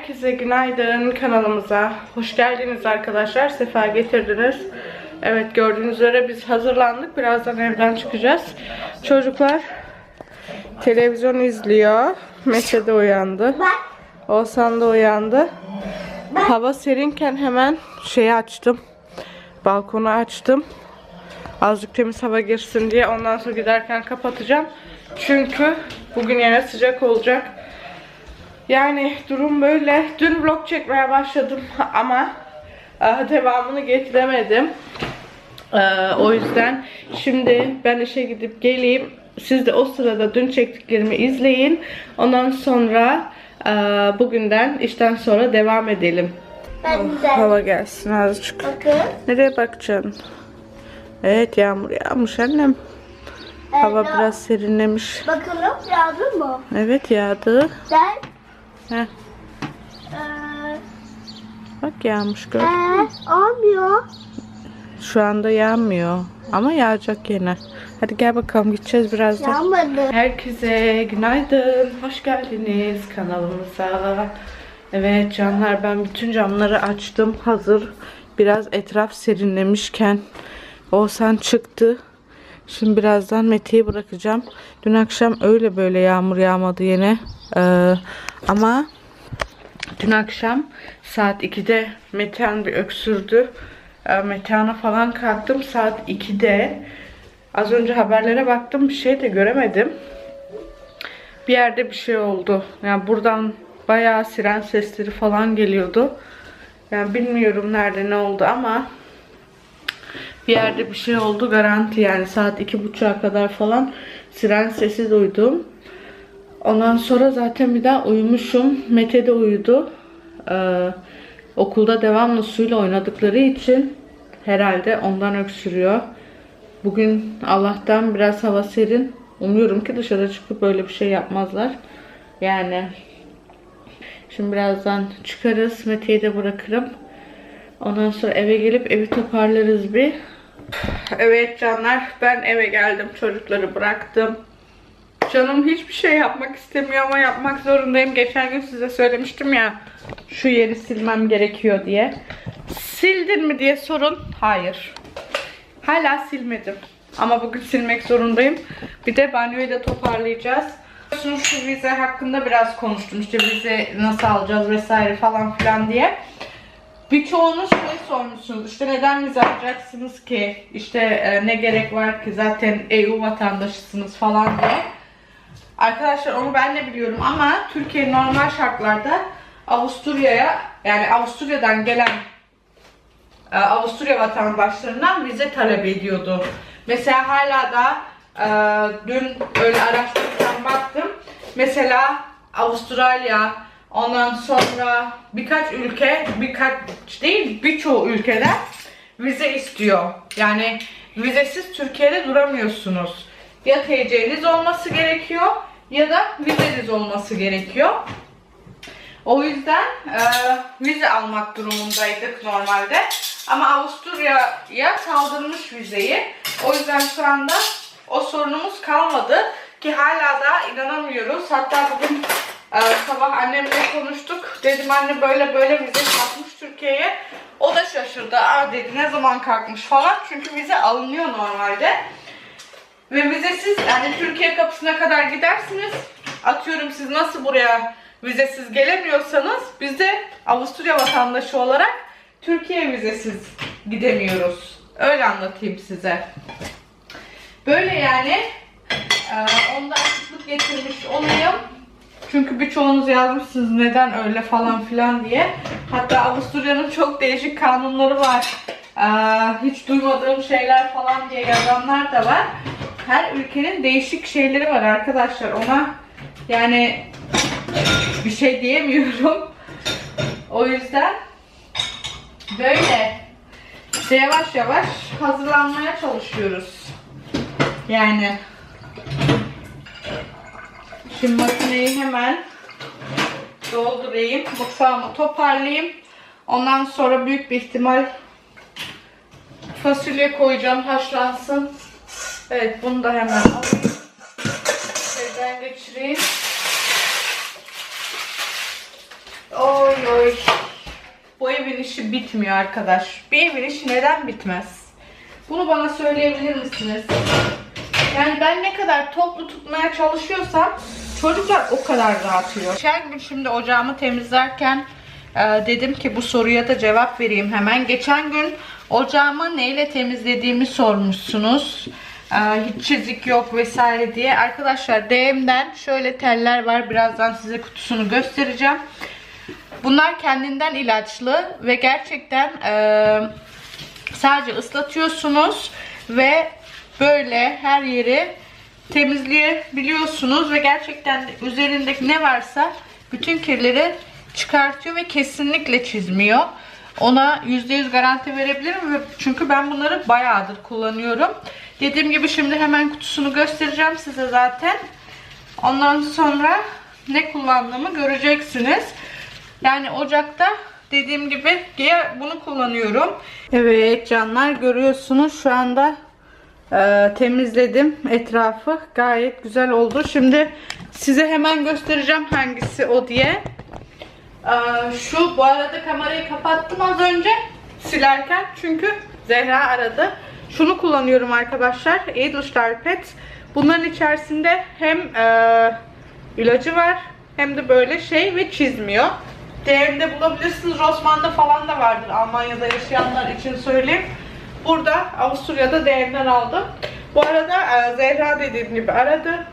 Herkese günaydın kanalımıza. Hoş geldiniz arkadaşlar. Sefa getirdiniz. Evet gördüğünüz üzere biz hazırlandık. Birazdan evden çıkacağız. Çocuklar televizyon izliyor. Mete de uyandı. Oğuzhan da uyandı. Hava serinken hemen şeyi açtım. Balkonu açtım. Azıcık temiz hava girsin diye. Ondan sonra giderken kapatacağım. Çünkü bugün yine sıcak olacak. Yani durum böyle. Dün vlog çekmeye başladım ama e, devamını getiremedim. E, o yüzden şimdi ben işe gidip geleyim. Siz de o sırada dün çektiklerimi izleyin. Ondan sonra e, bugünden işten sonra devam edelim. Ben de. Hava gelsin azıcık. Bakın. Nereye bakacaksın? Evet yağmur yağmış annem. Hava Evet, biraz serinlemiş. Bakalım yağdı mı? Evet yağdı. Ben Heh, bak yağmış gör. ee, olmuyor. Şu anda yağmıyor. Ama yağacak yine. Hadi gel bakalım gideceğiz birazdan. Yağmadı. Herkese günaydın. Hoş geldiniz kanalımıza. Evet canlar ben bütün camları açtım. Hazır. Biraz etraf serinlemişken Oğuzhan çıktı. Şimdi birazdan Mete'yi bırakacağım. Dün akşam öyle böyle yağmur yağmadı yine. Ee, ama dün akşam saat 2'de Metehan bir öksürdü. Ee, Metehan'a falan kalktım saat 2'de. Az önce haberlere baktım bir şey de göremedim. Bir yerde bir şey oldu. Yani buradan bayağı siren sesleri falan geliyordu. Yani bilmiyorum nerede ne oldu ama bir yerde bir şey oldu garanti yani saat iki buçuğa kadar falan siren sesi duydum. Ondan sonra zaten bir daha uyumuşum. Mete de uyudu. Ee, okulda devamlı suyla oynadıkları için herhalde ondan öksürüyor. Bugün Allah'tan biraz hava serin. Umuyorum ki dışarı çıkıp böyle bir şey yapmazlar. Yani şimdi birazdan çıkarız. Mete'yi de bırakırım. Ondan sonra eve gelip evi toparlarız bir. Evet canlar ben eve geldim. Çocukları bıraktım. Canım hiçbir şey yapmak istemiyor ama yapmak zorundayım. Geçen gün size söylemiştim ya şu yeri silmem gerekiyor diye. Sildin mi diye sorun. Hayır. Hala silmedim. Ama bugün silmek zorundayım. Bir de banyoyu da toparlayacağız. Biliyorsunuz Şu vize hakkında biraz konuştum. İşte vize nasıl alacağız vesaire falan filan diye. Birçoğunuz şey sormuşsunuz. İşte neden vize alacaksınız ki? İşte e, ne gerek var ki? Zaten EU vatandaşısınız falan diye. Arkadaşlar onu ben de biliyorum ama Türkiye normal şartlarda Avusturya'ya yani Avusturya'dan gelen e, Avusturya vatandaşlarından vize talep ediyordu. Mesela hala da e, dün öyle araştırırken baktım. Mesela Avustralya, ondan sonra birkaç ülke, birkaç değil birçoğu ülkeden vize istiyor. Yani vizesiz Türkiye'de duramıyorsunuz. Ya TC'niz olması gerekiyor ya da vizeniz olması gerekiyor. O yüzden e, vize almak durumundaydık normalde. Ama Avusturya'ya kaldırmış vizeyi. O yüzden şu anda o sorunumuz kalmadı. Ki hala da inanamıyoruz. Hatta bugün e, sabah annemle konuştuk. Dedim anne böyle böyle vize kalkmış Türkiye'ye. O da şaşırdı. Aa dedi ne zaman kalkmış falan. Çünkü vize alınıyor normalde. Ve vizesiz yani Türkiye kapısına kadar gidersiniz. Atıyorum siz nasıl buraya vizesiz gelemiyorsanız biz de Avusturya vatandaşı olarak Türkiye vizesiz gidemiyoruz. Öyle anlatayım size. Böyle yani e, onda açıklık getirmiş olayım. Çünkü birçoğunuz yazmışsınız neden öyle falan filan diye. Hatta Avusturya'nın çok değişik kanunları var. E, hiç duymadığım şeyler falan diye yazanlar da var. Her ülkenin değişik şeyleri var arkadaşlar. Ona yani bir şey diyemiyorum. O yüzden böyle işte yavaş yavaş hazırlanmaya çalışıyoruz. Yani şimdi makineyi hemen doldurayım. Mutfağımı toparlayayım. Ondan sonra büyük bir ihtimal fasulye koyacağım haşlansın. Evet bunu da hemen alayım. Şeyden geçireyim. Oy oy. Bu evin işi bitmiyor arkadaş. Bir evin işi neden bitmez? Bunu bana söyleyebilir misiniz? Yani ben ne kadar toplu tutmaya çalışıyorsam çocuklar o kadar dağıtıyor. Geçen gün şimdi ocağımı temizlerken e, dedim ki bu soruya da cevap vereyim hemen. Geçen gün ocağımı neyle temizlediğimi sormuşsunuz. E, hiç çizik yok vesaire diye. Arkadaşlar DM'den şöyle teller var. Birazdan size kutusunu göstereceğim. Bunlar kendinden ilaçlı ve gerçekten e, sadece ıslatıyorsunuz ve böyle her yeri temizleyebiliyorsunuz ve gerçekten de üzerindeki ne varsa bütün kirleri çıkartıyor ve kesinlikle çizmiyor. Ona %100 garanti verebilirim ve çünkü ben bunları bayağıdır kullanıyorum. Dediğim gibi şimdi hemen kutusunu göstereceğim size zaten. Ondan sonra ne kullandığımı göreceksiniz. Yani ocakta dediğim gibi diye bunu kullanıyorum. Evet canlar görüyorsunuz şu anda e, temizledim etrafı. Gayet güzel oldu. Şimdi size hemen göstereceğim hangisi o diye. E, şu bu arada kamerayı kapattım az önce silerken çünkü Zehra aradı. Şunu kullanıyorum arkadaşlar. Edelstahl Pet. Bunların içerisinde hem e, ilacı var hem de böyle şey ve çizmiyor. Değerinde bulabilirsiniz. Rossmann'da falan da vardır. Almanya'da yaşayanlar için söyleyeyim. Burada Avusturya'da değerinden aldım. Bu arada e, Zehra dediğim gibi aradı.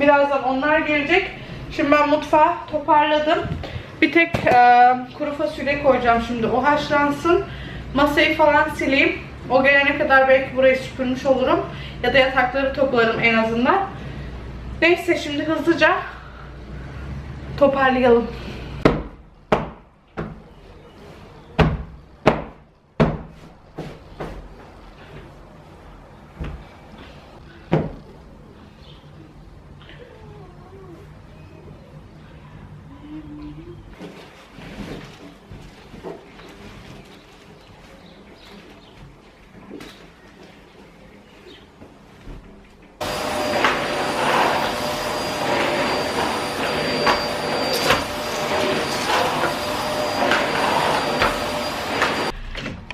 Birazdan onlar gelecek. Şimdi ben mutfağı toparladım. Bir tek e, kuru fasulye koyacağım şimdi. O haşlansın. Masayı falan sileyim. O gelene kadar belki burayı süpürmüş olurum. Ya da yatakları toplarım en azından. Neyse şimdi hızlıca toparlayalım.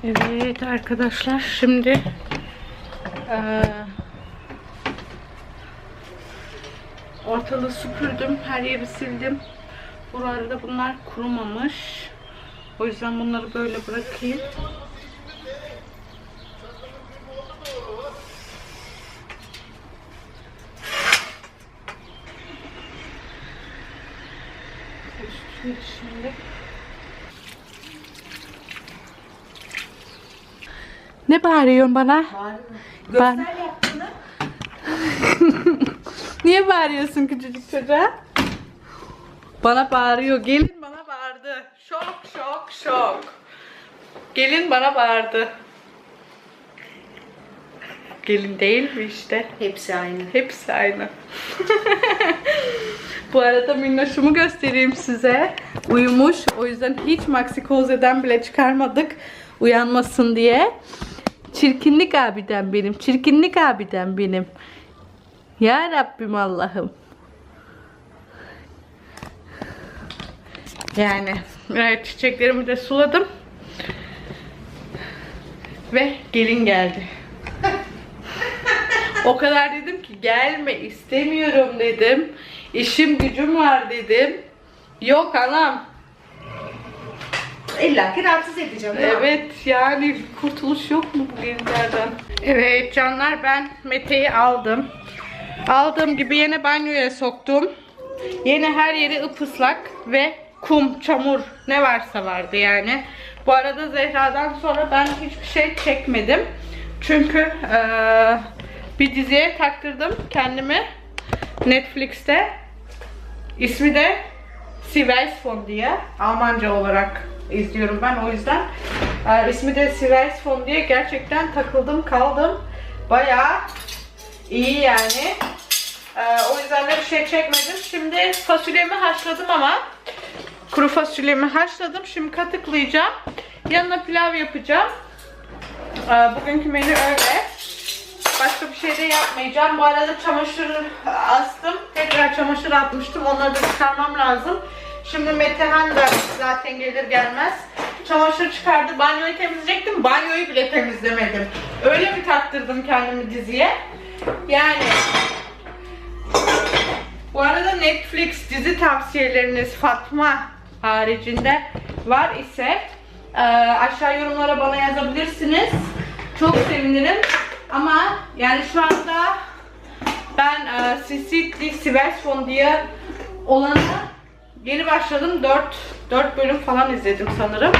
Evet arkadaşlar şimdi eee, ortalığı süpürdüm. Her yeri sildim. Bu arada bunlar kurumamış. O yüzden bunları böyle bırakayım. Şimdi Ne bağırıyorsun bana? Bağır. Niye bağırıyorsun küçücük çocuğa? Bana bağırıyor. Gelin bana bağırdı. Şok şok şok. Gelin bana bağırdı. Gelin değil mi işte? Hepsi aynı. Hepsi aynı. Bu arada minnoşumu göstereyim size. Uyumuş. O yüzden hiç maksikozeden bile çıkarmadık. Uyanmasın diye. Çirkinlik abiden benim. Çirkinlik abiden benim. Ya Rabbim Allah'ım. Yani evet çiçeklerimi de suladım. Ve gelin geldi. O kadar dedim ki gelme istemiyorum dedim. İşim gücüm var dedim. Yok anam. İlla ki rahatsız edeceğim. Evet yani kurtuluş yok mu bu gelinlerden? Evet canlar ben Mete'yi aldım. Aldığım gibi yine banyoya soktum. Yine her yeri ıpıslak ve kum, çamur ne varsa vardı yani. Bu arada Zehra'dan sonra ben hiçbir şey çekmedim. Çünkü eee, bir diziye taktırdım kendimi Netflix'te. İsmi de Siversfon diye Almanca olarak izliyorum ben o yüzden. Eee ismi de Siversfon diye gerçekten takıldım kaldım. Bayağı iyi yani. Eee, o yüzden de bir şey çekmedim. Şimdi fasulyemi haşladım ama kuru fasulyemi haşladım. Şimdi katıklayacağım. Yanına pilav yapacağım. Eee, bugünkü menü öyle. Başka bir şey de yapmayacağım. Bu arada çamaşır astım. Tekrar çamaşır atmıştım. Onları da çıkarmam lazım. Şimdi Metehan da zaten gelir gelmez çamaşır çıkardı. Banyoyu temizleyecektim. Banyoyu bile temizlemedim. Öyle bir taktırdım kendimi diziye. Yani bu arada Netflix dizi tavsiyeleriniz Fatma haricinde var ise e, aşağı yorumlara bana yazabilirsiniz. Çok sevinirim. Ama yani şu anda ben e, Sisitli Sivelsfon diye olanı yeni başladım. 4 4 bölüm falan izledim sanırım.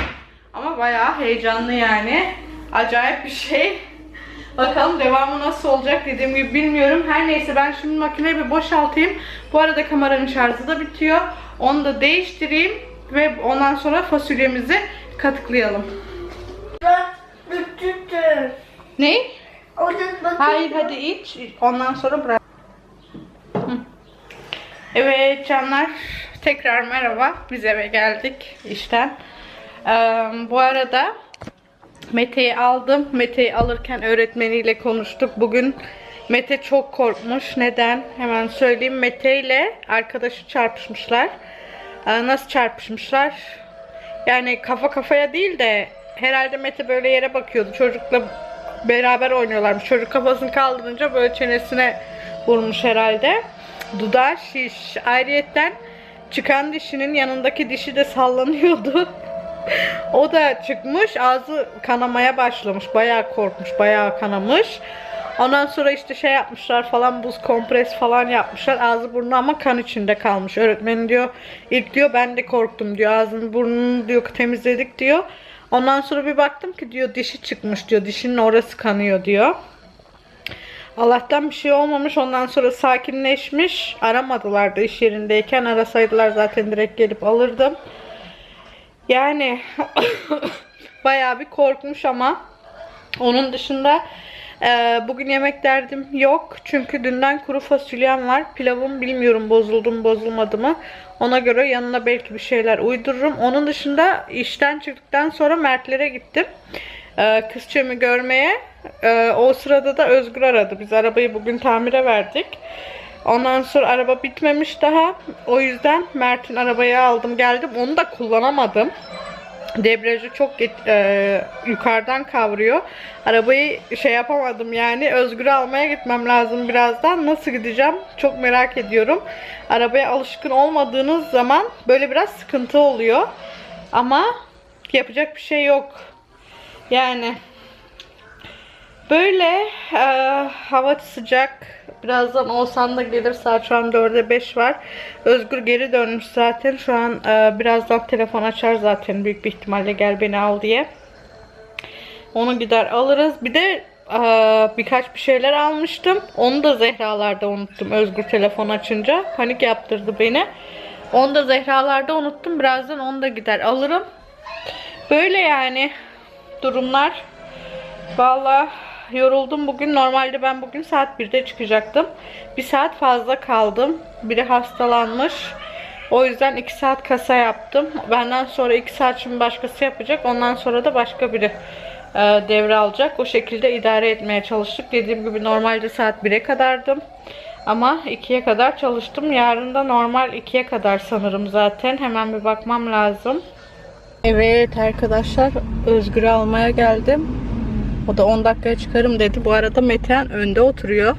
Ama bayağı heyecanlı yani. Acayip bir şey. Bakalım devamı nasıl olacak dediğim gibi bilmiyorum. Her neyse ben şimdi makineyi bir boşaltayım. Bu arada kameranın şarjı da bitiyor. Onu da değiştireyim ve ondan sonra fasulyemizi katıklayalım. Ne? Hayır hadi iç. Ondan sonra bırak. Evet canlar tekrar merhaba. Biz eve geldik işten. Ee, bu arada Mete'yi aldım. Mete'yi alırken öğretmeniyle konuştuk. Bugün Mete çok korkmuş. Neden? Hemen söyleyeyim. Mete ile arkadaşı çarpışmışlar. Ee, nasıl çarpışmışlar? Yani kafa kafaya değil de herhalde Mete böyle yere bakıyordu. Çocukla beraber oynuyorlarmış. Çocuk kafasını kaldırınca böyle çenesine vurmuş herhalde. Dudağı şiş. Ayrıyetten çıkan dişinin yanındaki dişi de sallanıyordu. o da çıkmış. Ağzı kanamaya başlamış. Bayağı korkmuş. Bayağı kanamış. Ondan sonra işte şey yapmışlar falan buz kompres falan yapmışlar. Ağzı burnu ama kan içinde kalmış. Öğretmenin diyor ilk diyor ben de korktum diyor. Ağzını burnunu diyor temizledik diyor. Ondan sonra bir baktım ki diyor dişi çıkmış diyor. Dişinin orası kanıyor diyor. Allah'tan bir şey olmamış. Ondan sonra sakinleşmiş. Aramadılar da iş yerindeyken. Arasaydılar zaten direkt gelip alırdım. Yani bayağı bir korkmuş ama onun dışında e, bugün yemek derdim yok. Çünkü dünden kuru fasulyem var. Pilavım bilmiyorum bozuldu mu bozulmadı mı. Ona göre yanına belki bir şeyler uydururum. Onun dışında işten çıktıktan sonra Mertlere gittim. E, görmeye. E, o sırada da Özgür aradı. Biz arabayı bugün tamire verdik. Ondan sonra araba bitmemiş daha. O yüzden Mert'in arabayı aldım geldim. Onu da kullanamadım. Debriyajı çok get- e, yukarıdan kavruyor. Arabayı şey yapamadım yani. Özgür'ü almaya gitmem lazım birazdan. Nasıl gideceğim? Çok merak ediyorum. Arabaya alışkın olmadığınız zaman böyle biraz sıkıntı oluyor. Ama yapacak bir şey yok. Yani Böyle e, hava sıcak. Birazdan Oğuzhan da gelir. Saat şu an 4'e 5 var. Özgür geri dönmüş zaten. Şu an e, birazdan telefon açar zaten. Büyük bir ihtimalle gel beni al diye. Onu gider alırız. Bir de e, birkaç bir şeyler almıştım. Onu da Zehra'larda unuttum. Özgür telefon açınca. Panik yaptırdı beni. Onu da Zehra'larda unuttum. Birazdan onu da gider alırım. Böyle yani durumlar. Vallahi yoruldum bugün. Normalde ben bugün saat 1'de çıkacaktım. Bir saat fazla kaldım. Biri hastalanmış. O yüzden 2 saat kasa yaptım. Benden sonra 2 saat şimdi başkası yapacak. Ondan sonra da başka biri e, devre alacak. O şekilde idare etmeye çalıştık. Dediğim gibi normalde saat 1'e kadardım. Ama 2'ye kadar çalıştım. Yarın da normal 2'ye kadar sanırım zaten. Hemen bir bakmam lazım. Evet arkadaşlar Özgür'ü almaya geldim. O da 10 dakikaya çıkarım dedi. Bu arada Metehan önde oturuyor.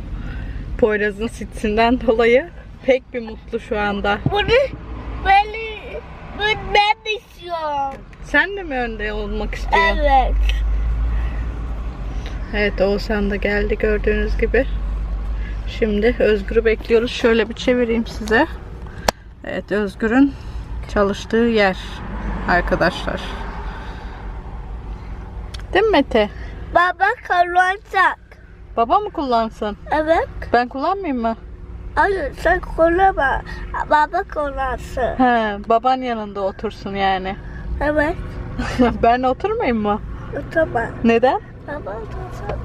Poyraz'ın sitisinden dolayı pek bir mutlu şu anda. Bunu böyle bunu ben istiyorum. Sen de mi önde olmak istiyorsun? Evet. Evet Oğuzhan da geldi gördüğünüz gibi. Şimdi Özgür'ü bekliyoruz. Şöyle bir çevireyim size. Evet Özgür'ün çalıştığı yer arkadaşlar. Değil mi Mete? Baba kullanacak. Baba mı kullansın? Evet. Ben kullanmayayım mı? Hayır sen kullanma. Baba kullansın. He, baban yanında otursun yani. Evet. ben oturmayayım mı? Tamam. Neden? Baba otursun.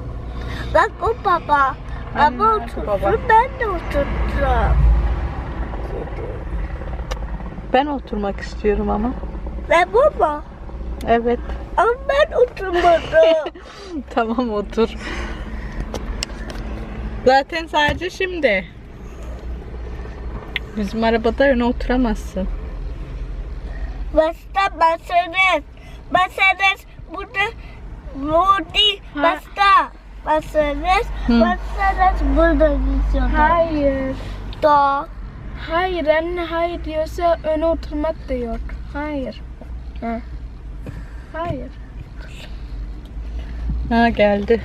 Bak o baba. Baba nerede otursun baba? ben de oturacağım. Ben oturmak istiyorum ama. Ve baba. Evet. Ama ben oturmadım. tamam otur. Zaten sadece şimdi. Bizim arabada öne oturamazsın. Basta basarız. Basarız. Burada burada basta. Basarız. Hı. Basarız. Burada gidiyoruz. Hayır. Da. Hayır anne hayır diyorsa öne oturmak da yok. Hayır. Ha. Hayır. Ha geldi.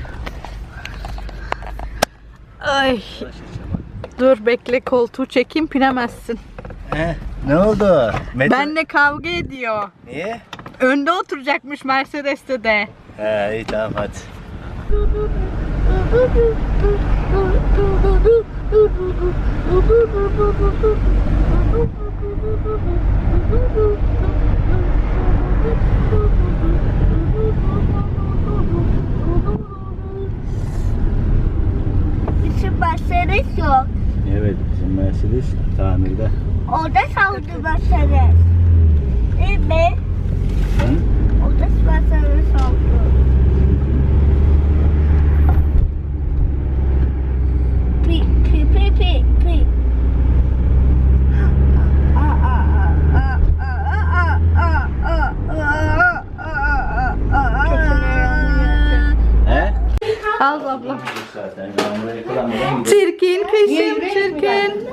Ay. Dur bekle koltuğu çekeyim pinemezsin. He, ne oldu? Mete... Benle kavga ediyor. Niye? Önde oturacakmış Mercedes'te de. He iyi tamam hadi. Bizim basarız yok. Evet bizim Mercedes tamirde. Orada saldı basarız. Değil mi? Hı? Orada basarız saldı. Aa, aa. He? Al abla. Çirkin kışım çirkin.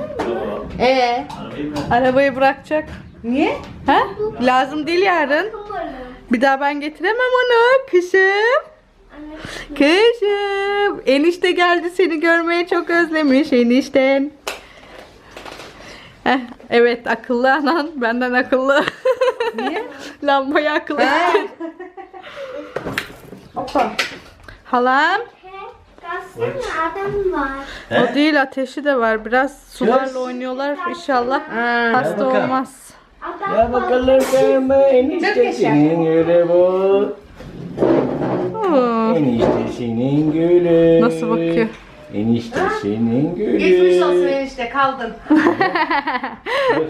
Ee? Arabayı bırakacak. Niye? Ha? Lazım değil yarın. Bir daha ben getiremem onu kışım. Kışım. Enişte geldi seni görmeye çok özlemiş enişten. Heh, evet akıllı anan benden akıllı. Niye? Lambayı akıllı. Halam. Baksana adam var. O değil ateşi de var. Biraz sularla oynuyorlar. İnşallah hasta bakalım. olmaz. Adam Ya bakalım sen eniştesinin gülü bu. Oo, Eniştesinin gülü. Nasıl bakıyor? Eniştesinin gülü. Geçmiş olsun enişte kaldın. Dur.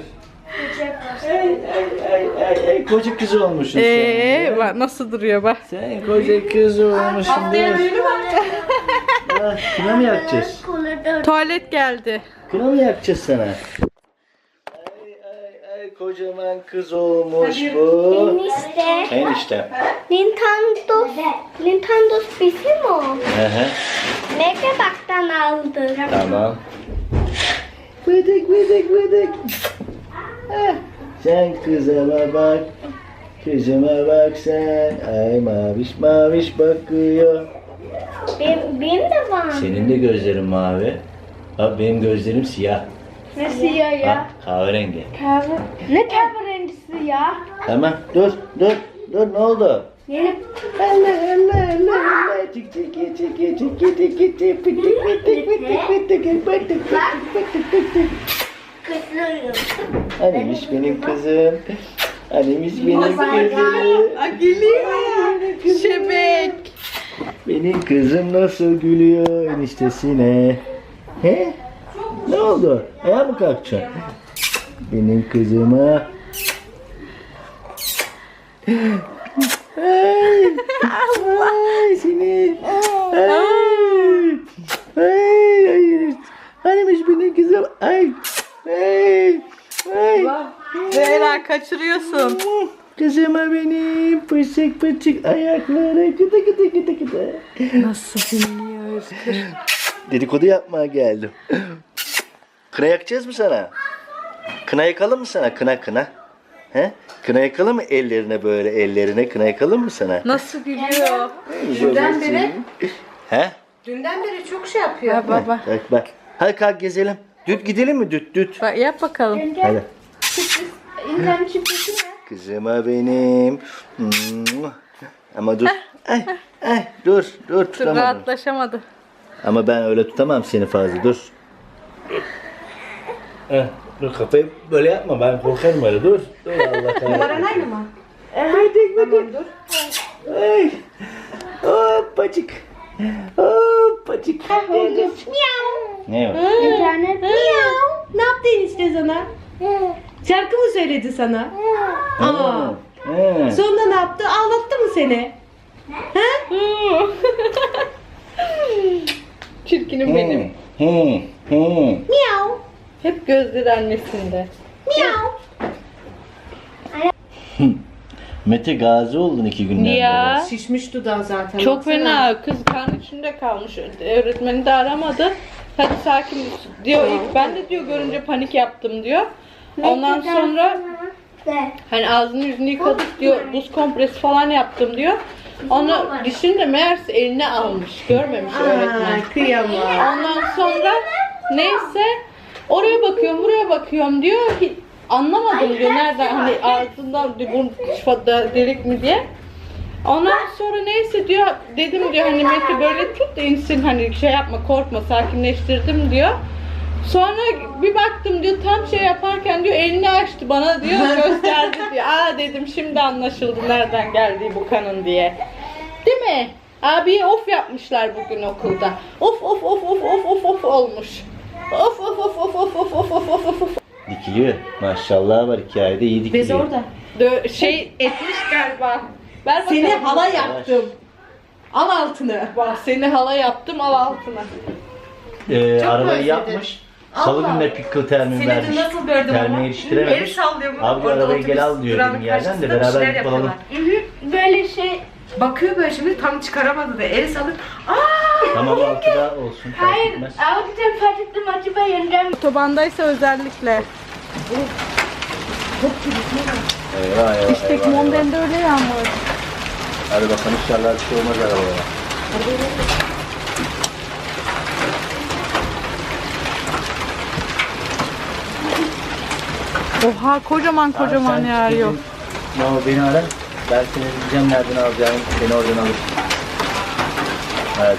Ay, ay, ay, ay, ay, koca kız olmuşsun Ee, sen. bak nasıl duruyor bak. Sen koca kız olmuşsun. Haftaya düğünü var. Ah, Kına mı yakacağız? Tuvalet geldi. Kına mı yakacağız sana? Kocaman kız olmuş bu. Enişte. Enişte. Nintendo. Nintendo bizim o. Hı hı. Megabox'tan aldım. Tamam. Bıdık bıdık bıdık. Ah, Sen kızıma bak. Kızıma bak sen. Ay maviş maviş bakıyor. Benim, benim de var. Senin de gözlerin mavi. Bak benim gözlerim siyah. Ne siyah ya? Bak kahverengi. Kahve. Ne kahverengisi ya? Tamam dur dur dur ne oldu? Yeni Allah Allah Allah Allah çık çık pıtık pıtık pıtık pıtık pıtık pıtık pıtık pıtık Kızıyorum. Annemiş benim kızım. Annemiş benim kızım. Gülüyor. Şebek. Benim kızım nasıl gülüyor eniştesine. He? Ne oldu? Ayağa mı kalkacaksın? Benim kızıma. Ay, ay seni. Ay, ay, ay. Annemiş benim kızım. Ay, ay, ay. Zehra kaçırıyorsun. Kızıma benim pısık pısık ayakları kıtı kıtı kıtı kıtı. Nasıl dinliyor Özgür? Dedikodu yapmaya geldim. Kına yakacağız mı sana? Kına yakalım mı sana? Kına kına. He? Kına yakalım mı ellerine böyle ellerine kına yakalım mı sana? Nasıl gülüyor? Dünden beri, He? dünden beri çok şey yapıyor. Ya baba. Bak bak. Hadi kalk gezelim. Düt gidelim mi? Düt düt. Bak yap bakalım. Hadi. internet şifresi ne? Kızıma benim. Mua. Ama dur. Ay, ay, dur, dur Dur, tutamadım. rahatlaşamadı. Ama ben öyle tutamam seni fazla. Dur. Heh, dur kafayı böyle yapma. Ben korkarım öyle. Dur. Dur Allah kahretsin. Numaran aynı mı? Tamam dur. Ay. Hoppacık. Hoppacık. Ne var? İnternet. Miyav. Ne yaptı enişte sana? Şarkı mı söyledi sana? Aa. He. Sonra ne yaptı? Ağlattı mı seni? Çirkinim benim. He. He. Miyav. Hep gözleri annesinde. Miyav. Mete gazi oldun iki günden Ya. beri. Şişmiş dudağı zaten. Çok baksana. fena. Kız kan içinde kalmış. Öğretmeni de aramadı. Hadi sakin ol diyor. İlk ben de diyor görünce panik yaptım diyor. Ondan sonra hani ağzını yüzünü yıkadık diyor. Buz kompresi falan yaptım diyor. Onu dişini de meğerse eline almış. Görmemiş öğretmen. Aa, kıyamam. Ondan sonra neyse oraya bakıyorum buraya bakıyorum diyor. Hiç anlamadım diyor nereden hani ağzından bu şifada delik mi diye. Ondan sonra neyse diyor dedim diyor hani Mete böyle tut da insin hani şey yapma korkma sakinleştirdim diyor. Sonra bir baktım diyor tam şey yaparken diyor elini açtı bana diyor gösterdi diyor. Aa dedim şimdi anlaşıldı nereden geldiği bu kanın diye. Değil mi? Abiye of yapmışlar bugün okulda. Of of of of of of of olmuş. Of of of of of of of of of of of. Dikiliyor. Maşallah var iki ayda iyi dikiliyor. Bez orada. Dö- şey etmiş galiba. Ver bakalım. Seni hala yaptım. Al altını. Bak seni hala yaptım al altına. Ee, arabayı özledim. yapmış. Salı gününe pickle termin vermiş. nasıl gördüm ama? yetiştirememiş. El sallıyorum. Abi Orada arabayı gel al diyor benim yerden de durağının karşısında bir beraber şeyler yapıyorlar. Böyle şey Bakıyor böyle şimdi tam çıkaramadı da el salıyor. Aa! Tamam altıda olsun. fark Hayır, etmez. gidip farklı acaba yeniden Otobandaysa özellikle. Eyvah eyvah İşte eyvah, eyvah. Monden'de öyle yağmur. Hadi bakalım inşallah bir şey olmaz arabaya. Oha kocaman kocaman Sen yağıyor. bizim- No, beni ara. Ben seni diyeceğim nereden alacağını. Seni oradan alır. Evet.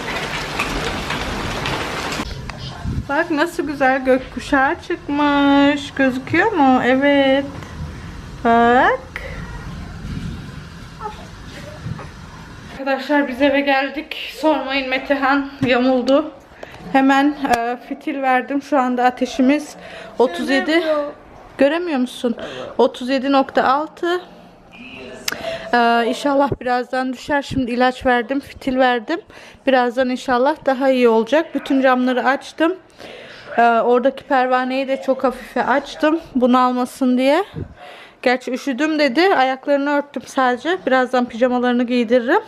Bak nasıl güzel gökkuşağı çıkmış. Gözüküyor mu? Evet. Bak. Arkadaşlar biz eve geldik. Sormayın Metehan yamuldu. Hemen e, fitil verdim. Şu anda ateşimiz 37. Göremiyor musun? 37.6. Ee, inşallah birazdan düşer. Şimdi ilaç verdim, fitil verdim. Birazdan inşallah daha iyi olacak. Bütün camları açtım. Ee, oradaki pervaneyi de çok hafife açtım. Bunu almasın diye. Gerçi üşüdüm dedi. Ayaklarını örttüm sadece. Birazdan pijamalarını giydiririm.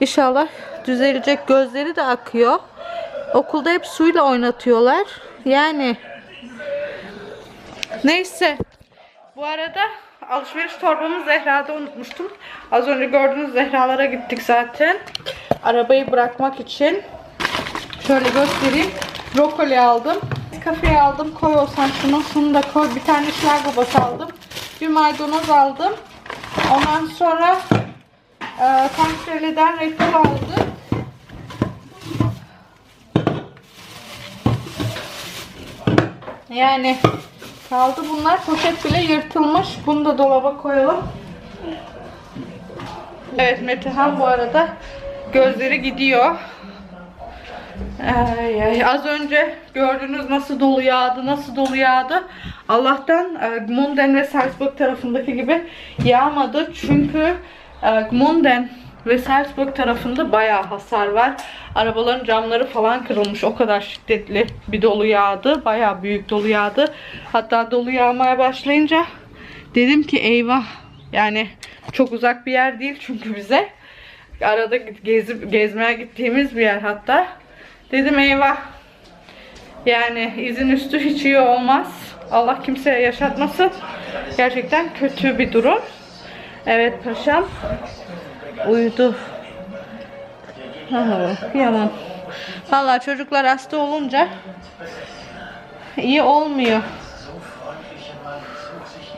İnşallah düzelecek. Gözleri de akıyor. Okulda hep suyla oynatıyorlar. Yani neyse. Bu arada alışveriş torbamı Zehra'da unutmuştum. Az önce gördüğünüz Zehra'lara gittik zaten. Arabayı bırakmak için. Şöyle göstereyim. Brokoli aldım. Kafeye aldım. Koy olsan şunu. Şunu da koy. Bir tane şlargobas aldım. Bir maydanoz aldım. Ondan sonra e, Tankreli'den reklam aldım. Yani kaldı bunlar. Poşet bile yırtılmış. Bunu da dolaba koyalım. Evet Metehan bu arada gözleri gidiyor. Ay, ay. Az önce gördünüz nasıl dolu yağdı, nasıl dolu yağdı. Allah'tan e, Gmunden ve Salzburg tarafındaki gibi yağmadı. Çünkü e, Gmunden ve Salzburg tarafında bayağı hasar var. Arabaların camları falan kırılmış. O kadar şiddetli bir dolu yağdı. Bayağı büyük dolu yağdı. Hatta dolu yağmaya başlayınca dedim ki eyvah. Yani çok uzak bir yer değil çünkü bize. Arada gezip gezmeye gittiğimiz bir yer hatta. Dedim eyvah. Yani izin üstü hiç iyi olmaz. Allah kimseye yaşatmasın. Gerçekten kötü bir durum. Evet paşam. Uyudu. Ha, kıyamam. Valla çocuklar hasta olunca iyi olmuyor.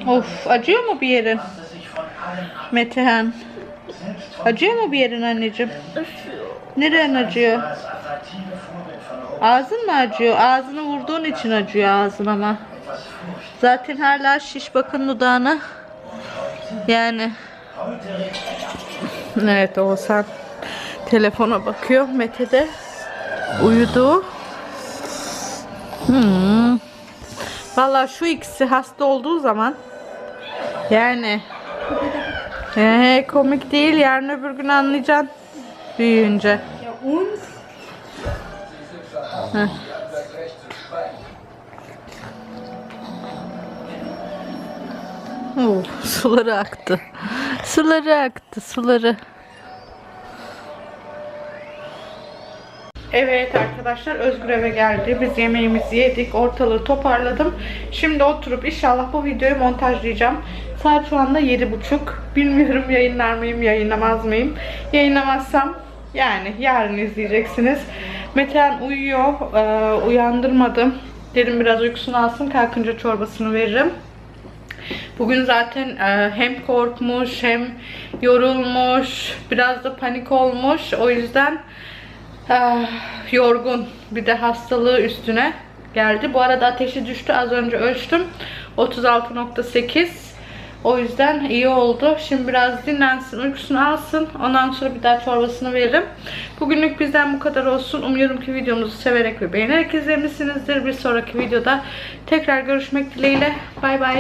Of acıyor mu bir yerin? Metehan. Acıyor mu bir yerin anneciğim? Neren acıyor? Ağzın mı acıyor? Ağzını vurduğun için acıyor ağzın ama. Zaten hala şiş bakın dudağına. Yani. Evet Oğuzhan telefona bakıyor. Mete de uyudu. Hmm. Valla şu ikisi hasta olduğu zaman yani ee, komik değil. Yarın öbür gün anlayacaksın büyüyünce. Heh. Oo, suları aktı. Suları aktı, suları. Evet arkadaşlar Özgür eve geldi. Biz yemeğimizi yedik. Ortalığı toparladım. Şimdi oturup inşallah bu videoyu montajlayacağım. Saat şu anda 7.30. Bilmiyorum yayınlar mıyım, yayınlamaz mıyım. Yayınlamazsam yani yarın izleyeceksiniz. Metehan uyuyor. Ee, uyandırmadım. Dedim biraz uykusunu alsın. Kalkınca çorbasını veririm. Bugün zaten e, hem korkmuş hem yorulmuş, biraz da panik olmuş. O yüzden ah, yorgun. Bir de hastalığı üstüne geldi. Bu arada ateşi düştü. Az önce ölçtüm. 36.8. O yüzden iyi oldu. Şimdi biraz dinlensin, uykusunu alsın. Ondan sonra bir daha çorbasını veririm. Bugünlük bizden bu kadar olsun. Umuyorum ki videomuzu severek ve beğenerek izlemişsinizdir. Bir sonraki videoda tekrar görüşmek dileğiyle. Bay bay.